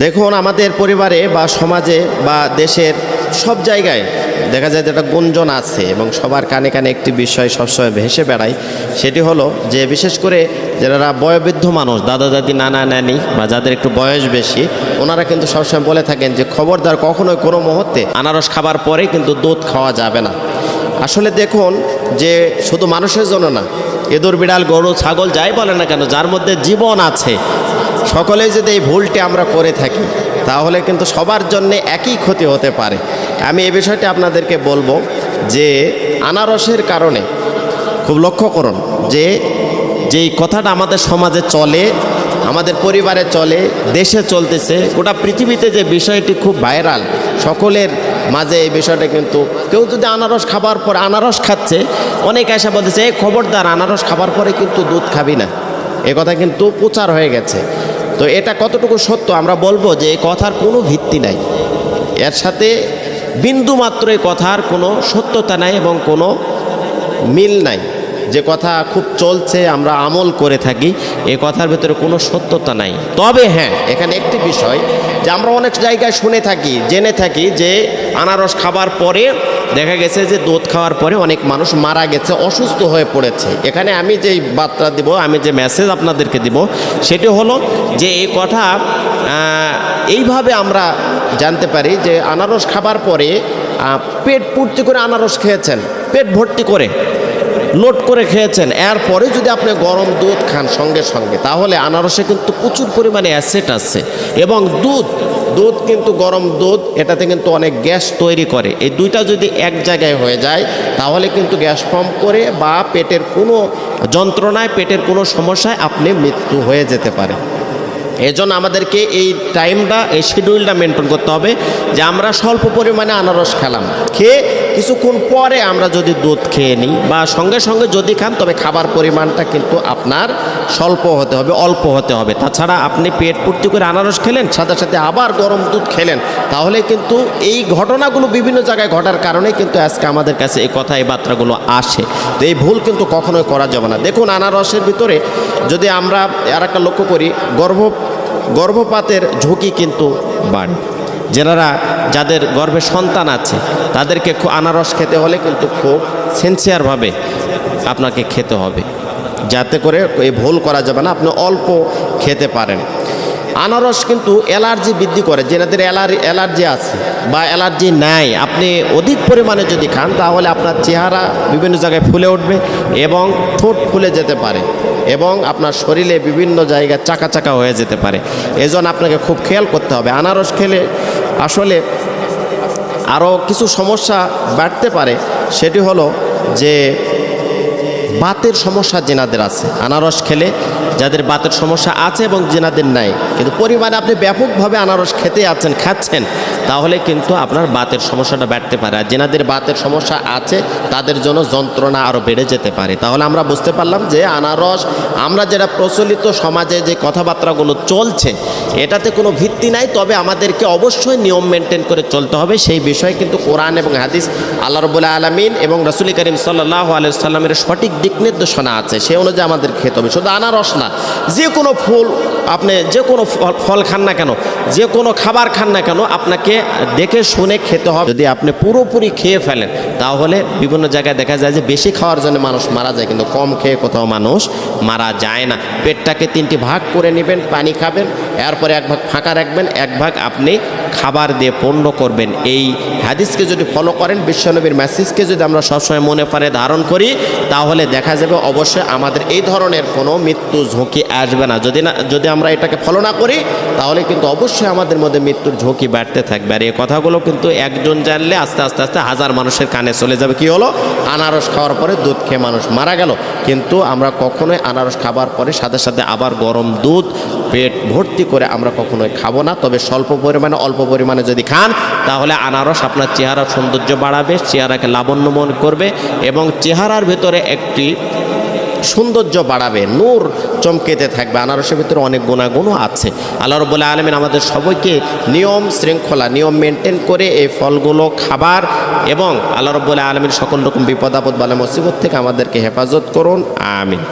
দেখুন, আমাদের পরিবারে বা সমাজে বা দেশের সব জায়গায় দেখা যায় যে একটা গুঞ্জন আছে এবং সবার কানে কানে একটি বিষয় সবসময় ভেসে বেড়ায়। সেটি হলো যে বিশেষ করে যারা বয়োবৃদ্ধ মানুষ, দাদা, দাদি, নানা, নানি বা যাদের একটু বয়স বেশি, ওনারা কিন্তু সবসময় বলে থাকেন যে খবরদার কখনোই কোনো মুহূর্তে আনারস খাবার পরে কিন্তু দুধ খাওয়া যাবে না। আসলে দেখুন যে শুধু মানুষের জন্য না, এদুর, বিড়াল, গরু, ছাগল যাই বলে না কেন, যার মধ্যে জীবন আছে সকলেই যদি এই ভুলটি আমরা করে থাকি, তাহলে কিন্তু সবার জন্যে একই ক্ষতি হতে পারে। আমি এ বিষয়টি আপনাদেরকে বলব যে, আনারসের কারণে, খুব লক্ষ্য করুন, যে, যেই কথাটা আমাদের সমাজে চলে, আমাদের পরিবারে চলে, দেশে চলতেছে, গোটা পৃথিবীতে যে বিষয়টি খুব ভাইরাল, সকলের মাঝে এই বিষয়টা কিন্তু, কেউ যদি আনারস খাবার পর আনারস খাচ্ছে, অনেক এসে বলতেছে, এই খবরদার, আনারস খাবার পরে কিন্তু দুধ খাবি না। এ কথা কিন্তু প্রচার হয়ে গেছে। তো এটা কতটুকু সত্য? আমরা বলব যে এই কথার কোনো ভিত্তি নাই। এর সাথে বিন্দু মাত্র এই কথার কোনো সত্যতা নাই এবং কোনো মিল নাই। যে কথা খুব চলছে, আমরা আমল করে থাকি, এ কথার ভেতরে কোনো সত্যতা নাই। তবে হ্যাঁ এখানে একটি বিষয় যে আমরা অনেক জায়গায় শুনে থাকি, জেনে থাকি যে আনারস খাবার পরে দেখা গেছে যে দুধ খাওয়ার পরে অনেক মানুষ মারা গেছে, অসুস্থ হয়ে পড়েছে। এখানে আমি যেই বার্তা দিব, আমি যে মেসেজ আপনাদেরকে দিব, সেটি হলো যে এই কথা এইভাবে আমরা জানতে পারি যে আনারস খাবার পরে পেট পূর্তি করে আনারস খেয়েছেন, পেট ভর্তি করে। লোড করে খেয়েছেন। এরপরে যদি আপনি গরম দুধ খান সঙ্গে সঙ্গে, তাহলে আনারসে কিন্তু প্রচুর পরিমাণে অ্যাসেট আছে এবং দুধ দুধ কিন্তু গরম দুধ, এটাতে কিন্তু অনেক গ্যাস তৈরি করে। এই দুইটা যদি এক জায়গায় হয়ে যায়, তাহলে কিন্তু গ্যাস ফর্ম করে বা পেটের কোনো যন্ত্রণায়, পেটের কোনো সমস্যায় আপনি মৃত্যু হয়ে যেতে পারে এজন্য আমাদেরকে এই টাইমটা এই শিডিউলটা মেনটেন করতে হবে যে আমরা স্বল্প পরিমাণে আনারস খেলাম। খেয়ে কিছুক্ষণ পরে আমরা যদি দুধ খেয়ে নিই বা সঙ্গে সঙ্গে যদি খান, তবে খাবার পরিমাণটা কিন্তু আপনার স্বল্প হতে হবে, অল্প হতে হবে। তাছাড়া আপনি পেট পূর্তি করে আনারস খেলেন, সাথে সাথে আবার গরম দুধ খেলেন, তাহলে কিন্তু এই ঘটনাগুলো বিভিন্ন জায়গায় ঘটার কারণে কিন্তু আজকে আমাদের কাছে এই কথা, এই বার্তাগুলো আসে। তো এই ভুল কিন্তু কখনোই করা যাবে না। দেখুন, আনারসের ভিতরে যদি আমরা আর একটা লক্ষ্য করি, গর্ভ, গর্ভপাতের ঝুঁকি কিন্তু বাড়ে। যারা যাদের গর্ভে সন্তান আছে, তাদেরকে আনারস খেতে হলে কিন্তু খুব সেন্সিয়ারভাবে আপনাকে খেতে হবে। যাতে করে এই ভুল করা যাবে না, আপনি অল্প খেতে পারেন। আনারস কিন্তু অ্যালার্জি বৃদ্ধি করে, যেনাদের অ্যালার্জি অ্যালার্জি আছে বা অ্যালার্জি নাই। আপনি অধিক পরিমাণে যদি খান, তাহলে আপনার চেহারা বিভিন্ন জায়গায় ফুলে উঠবে এবং ঠোঁট ফুলে যেতে পারে এবং আপনার শরীরে বিভিন্ন জায়গায় চাকা চাকা হয়ে যেতে পারে। এজন্য আপনাকে খুব খেয়াল করতে হবে। আনারস খেলে আসলে আরও কিছু সমস্যা বাড়তে পারে, সেটি হলো যে বাতের সমস্যা জেনাদের আছে। আনারস খেলে যাদের বাতের সমস্যা আছে এবং জেনাদের নাই। কিন্তু পরিমাণে আপনি ব্যাপকভাবে আনারস খেতে আছেন, খাচ্ছেন, তাহলে কিন্তু আপনার বাতের সমস্যাটা বাড়তে পারে। আর জেনাদের বাতের সমস্যা আছে, তাদের জন্য যন্ত্রণা আরও বেড়ে যেতে পারে। তাহলে আমরা বুঝতে পারলাম যে আনারস, আমরা যেটা প্রচলিত সমাজে যে কথাবার্তাগুলো চলছে, এটাতে কোনো ভিত্তি নাই, তবে আমাদেরকে অবশ্যই নিয়ম মেনটেন করে চলতে হবে। সেই বিষয়ে কিন্তু কোরআন এবং হাদিস আল্লাহ রবুল্লাহ আলমিন এবং রসুল করিম সাল্লাহ আলাইসাল্লামের সঠিক দিক নির্দেশনা আছে, সে অনুযায়ী আমাদের খেতে হবে। শুধু আনারস না, যে কোনো ফুল আপনি যে কোনো ফল খান না কেন, যে কোনো খাবার খান না কেন, আপনাকে দেখে শুনে খেতে হবে। যদি আপনি পুরোপুরি খেয়ে ফেলেন তাহলে বিভিন্ন জায়গায় দেখা যায় যে বেশি খাওয়ার জন্য মানুষ মারা যায়, কিন্তু কম খেয়ে কোথাও মানুষ মারা যায় না। পেটটাকে তিনটি ভাগ করে নেবেন, পানি খাবেন, এরপরে এক ভাগ ফাঁকা রাখবেন, এক ভাগ আপনি খাবার দিয়ে পণ্য করবেন। এই হাদিসকে যদি ফলো করেন, বিশ্বনবীর মেসেজকে যদি আমরা সবসময় মনে পারে ধারণ করি, তাহলে দেখা যাবে অবশ্যই আমাদের এই ধরনের কোনো মৃত্যু ঝুঁকি আসবে না। যদি না, যদি আমরা এটাকে ফলো না করি, তাহলে কিন্তু অবশ্যই আমাদের মধ্যে মৃত্যুর ঝুঁকি বাড়তে থাকবে। আর এই কথাগুলো কিন্তু একজন জানলে আস্তে আস্তে আস্তে হাজার মানুষের কানে চলে যাবে কি হলো? আনারস খাওয়ার পরে দুধ খেয়ে মানুষ মারা গেল। কিন্তু আমরা কখনোই আনারস খাবার পরে সাথে সাথে আবার গরম দুধ, পেট ভর্তি করে আমরা কখনোই খাব না। তবে স্বল্প পরিমাণে, অল্প পরিমাণে যদি খান, তাহলে আনারস আপনার চেহারার সৌন্দর্য বাড়াবে, চেহারাকে লাবণ্যমন করবে এবং চেহারার ভেতরে একটি সৌন্দর্য বাড়াবে, নূর চমকেতে থাকবে। আনারসের ভিতরে অনেক গুণাগুণও আছে। আল্লাহ রবুল্লা আলমিন আমাদের সবাইকে নিয়ম শৃঙ্খলা, নিয়ম মেনটেন করে এই ফলগুলো, খাবার এবং আল্লাহ রবুল্লাহ আলমিন সকল রকম বিপদ আপদ বালা মুসিবত থেকে আমাদেরকে হেফাজত করুন। আমিন।